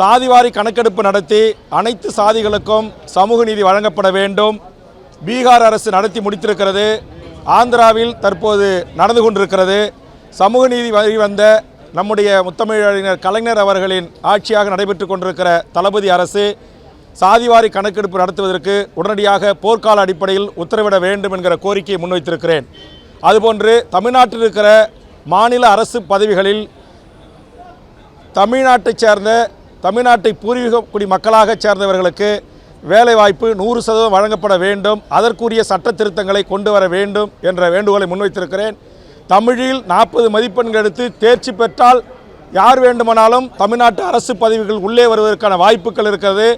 சாதிவாரி கணக்கெடுப்பு நடத்தி அனைத்து சாதிகளுக்கும் சமூக நீதி வழங்கப்பட வேண்டும். பீகார் அரசு நடத்தி முடித்திருக்கிறது. ஆந்திராவில் தற்போது நடந்து கொண்டிருக்கிறது. சமூக நீதி வழி வந்த நம்முடைய முத்தமிழறிஞர் கலைஞர் அவர்களின் ஆட்சியாக நடைபெற்று கொண்டிருக்கிற தளபதி அரசு சாதிவாரி கணக்கெடுப்பு நடத்துவதற்கு உடனடியாக போர்க்கால அடிப்படையில் உத்தரவிட வேண்டும் என்கிற கோரிக்கையை முன்வைத்திருக்கிறேன். அதுபோன்று தமிழ்நாட்டில் இருக்கிற மாநில அரசு பதவிகளில் தமிழ்நாட்டைச் சேர்ந்த தமிழ்நாட்டை பூர்வீக குடி மக்களாகச் சேர்ந்தவர்களுக்கு வேலைவாய்ப்பு நூறு சதவீதம் வழங்கப்பட வேண்டும். அதற்குரிய சட்ட திருத்தங்களை கொண்டு வர வேண்டும் என்ற வேண்டுகோளை முன்வைத்திருக்கிறேன். தமிழில் நாற்பது மதிப்பெண்கள் எடுத்து தேர்ச்சி பெற்றால் யார் வேண்டுமானாலும் தமிழ்நாட்டு அரசு பதவிகள் உள்ளே வருவதற்கான வாய்ப்புகள் இருக்கிறது.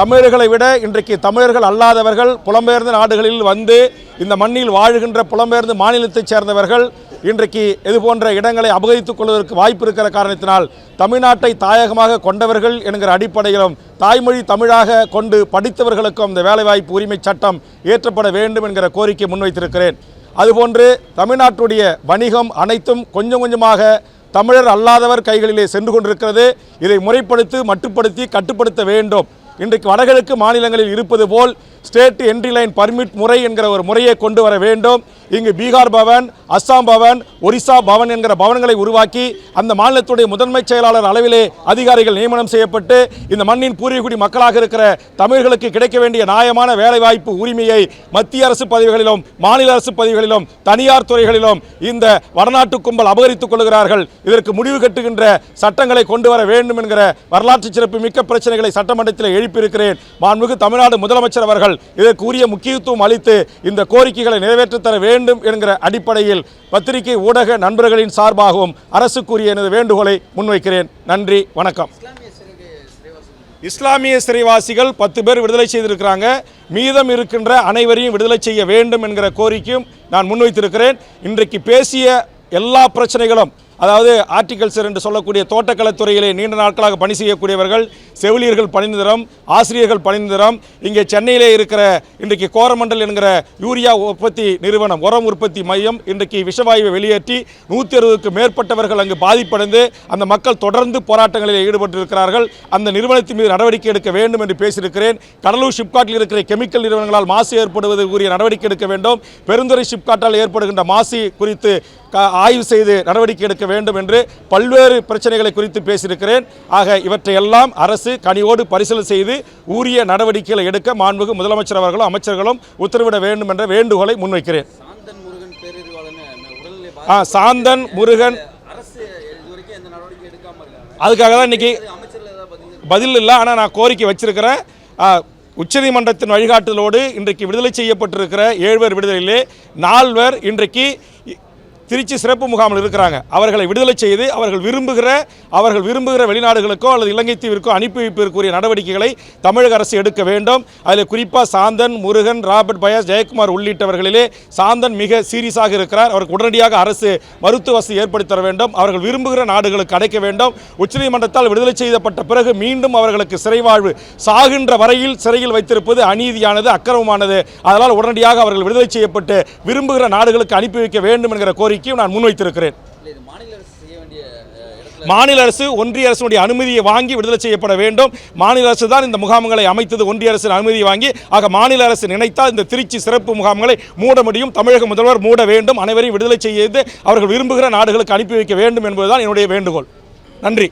தமிழர்களை விட இன்றைக்கு தமிழர்கள் அல்லாதவர்கள் புலம்பெயர்ந்த நாடுகளில் வந்து இந்த மண்ணில் வாழுகின்ற புலம்பெயர்ந்த மாநிலத்தைச் சேர்ந்தவர்கள் இன்றைக்கு இது போன்ற இடங்களை அபகரித்துக் கொள்வதற்கு வாய்ப்பு இருக்கிற காரணத்தினால் தமிழ்நாட்டை தாயகமாக கொண்டவர்கள் என்கிற அடிப்படையிலும் தாய்மொழி தமிழாக கொண்டு படித்தவர்களுக்கும் இந்த வேலைவாய்ப்பு உரிமை சட்டம் இயற்றப்பட வேண்டும் என்கிற கோரிக்கை முன்வைத்திருக்கிறேன். அதுபோன்று தமிழ்நாட்டுடைய வணிகம் அனைத்தும் கொஞ்சம் கொஞ்சமாக தமிழர் அல்லாதவர் கைகளிலே சென்று கொண்டிருக்கிறது. இதை முறைப்படுத்தி மட்டுப்படுத்தி கட்டுப்படுத்த வேண்டும். இன்றைக்கு வடகிழக்கு மாநிலங்களில் இருப்பது போல் ஸ்டேட் என்ட்ரி லைன் பர்மிட் முறை என்கிற ஒரு முறையை கொண்டு வர வேண்டும். இங்கு பீகார் பவன் அஸ்ஸாம் பவன் ஒரிசா பவன் என்கிற பவன்களை உருவாக்கி அந்த மாநிலத்துடைய முதன்மைச் செயலாளர் அளவிலே அதிகாரிகள் நியமனம் செய்யப்பட்டு இந்த மண்ணின் பூர்வீகுடி மக்களாக இருக்கிற தமிழர்களுக்கு கிடைக்க வேண்டிய நியாயமான வேலைவாய்ப்பு உரிமையை மத்திய அரசு பதவிகளிலும் மாநில அரசு பதவிகளிலும் தனியார் துறைகளிலும் இந்த வடநாட்டு கும்பல் அபகரித்துக் கொள்கிறார்கள். இதற்கு முடிவு கட்டுகின்ற சட்டங்களை கொண்டு வர வேண்டும் என்கிற வரலாற்று சிறப்பு மிக்க பிரச்சனைகளை சட்டமன்றத்தில் எழுப்பியிருக்கிறேன். மாண்புமிகு தமிழ்நாடு முதலமைச்சர் அவர்கள் இதற்கு உரிய முக்கியத்துவம் அளித்து இந்த கோரிக்கைகளை நிறைவேற்றித் வேண்டும் வேண்டும் என்கிற அடிப்படையில் பத்திரிகை ஊடக நண்பர்களின் சார்பாகவும் அரசுக்குரிய எனது வேண்டுகோளை முன்வைக்கிறேன். நன்றி வணக்கம். இஸ்லாமிய சிறைவாசிகள் பத்து பேர் விடுதலை செய்திருக்கிறாங்க. மீதம் இருக்கின்ற அனைவரையும் விடுதலை செய்ய வேண்டும் என்கிற கோரிக்கையும் நான் முன்வைத்திருக்கிறேன். இன்றைக்கு பேசிய எல்லா பிரச்சனைகளும் அதாவது ஆர்டிகல்ச்சர் என்று சொல்லக்கூடிய தோட்டக்கலைத்துறையிலே நீண்ட நாட்களாக பணி செய்யக்கூடியவர்கள் செவிலியர்கள் பணிநிறம் ஆசிரியர்கள் பணிநிறம் இங்கே சென்னையிலே இருக்கிற இன்றைக்கு கோரமண்டல் என்கிற யூரியா உற்பத்தி நிறுவனம் உரம் உற்பத்தி மையம் இன்றைக்கு விஷவாயுவை வெளியேற்றி நூற்றி அறுபதுக்கு மேற்பட்டவர்கள் அங்கு பாதிப்படைந்து அந்த மக்கள் தொடர்ந்து போராட்டங்களில் ஈடுபட்டிருக்கிறார்கள். அந்த நிறுவனத்தின் மீது நடவடிக்கை எடுக்க வேண்டும் என்று பேசியிருக்கிறேன். கடலூர் ஷிப்காட்டில் இருக்கிற கெமிக்கல் நிறுவனங்களால் மாசு ஏற்படுவது கூறிய நடவடிக்கை எடுக்க வேண்டும். பெருந்துறை ஷிப்காட்டால் ஏற்படுகின்ற மாசு குறித்து ஆய்வு செய்து நடவடிக்கை எடுக்க வேண்டும் என்று பல்வேறு பிரச்சனைகளை குறித்து பேசியிருக்கிறேன். ஆக இவற்றையெல்லாம் அரசு கனிவோடு பரிசீலனை செய்து உரிய நடவடிக்கைகளை எடுக்க மாண்புமிகு முதலமைச்சர் அவர்களும் அமைச்சர்களும் உத்தரவிட வேண்டும் என்ற வேண்டுகோளை முன்வைக்கிறேன். சாந்தன் முருகன் அதுக்காக தான் இன்னைக்கு பதில் இல்லை ஆனால் நான் கோரிக்கை வச்சிருக்கிறேன். உச்சநீதிமன்றத்தின் வழிகாட்டுதலோடு இன்றைக்கு விடுதலை செய்யப்பட்டிருக்கிற ஏழ்வர் விடுதலையிலே நால்வர் இன்றைக்கு திருச்சி சிறப்பு முகாமில் இருக்கிறாங்க. அவர்களை விடுதலை செய்து அவர்கள் விரும்புகிற அவர்கள் விரும்புகிற வெளிநாடுகளுக்கோ அல்லது இலங்கை தீவிற்கோ அனுப்பி வைப்பதற்குரிய நடவடிக்கைகளை தமிழக அரசு எடுக்க வேண்டும். அதில் குறிப்பாக சாந்தன் முருகன் ராபர்ட் பயாஸ் ஜெயக்குமார் உள்ளிட்டவர்களிலே சாந்தன் மிக சீரியஸாக இருக்கிறார். அவருக்கு உடனடியாக அரசு மருத்துவ வசதி ஏற்படுத்தி தர வேண்டும். அவர்கள் விரும்புகிற நாடுகளுக்கு அடைக்க வேண்டும். உச்சநீதிமன்றத்தால் விடுதலை செய்யப்பட்ட பிறகு மீண்டும் அவர்களுக்கு சிறைவாழ்வு சாகின்ற வரையில் சிறையில் வைத்திருப்பது அநீதியானது அக்கிரமமானது. அதனால் உடனடியாக அவர்கள் விடுதலை செய்யப்பட்டு விரும்புகிற நாடுகளுக்கு அனுப்பி வைக்க வேண்டும் என்கிற கோரிக்கை கோரிக்கையும் நான் முன்வைத்திருக்கிறேன். மாநில அரசு ஒன்றிய அரசுடைய அனுமதியை வாங்கி விடுதலை செய்யப்பட வேண்டும். மாநில அரசு தான் இந்த முகாம்களை அமைத்தது ஒன்றிய அரசின் அனுமதியை வாங்கி. ஆக மாநில அரசு நினைத்தால் இந்த திருச்சி சிறப்பு முகாம்களை மூட முடியும். தமிழக முதல்வர் மூட வேண்டும். அனைவரையும் விடுதலை செய்து அவர்கள் விரும்புகிற நாடுகளுக்கு அனுப்பி வைக்க வேண்டும் என்பதுதான் என்னுடைய வேண்டுகோள். நன்றி.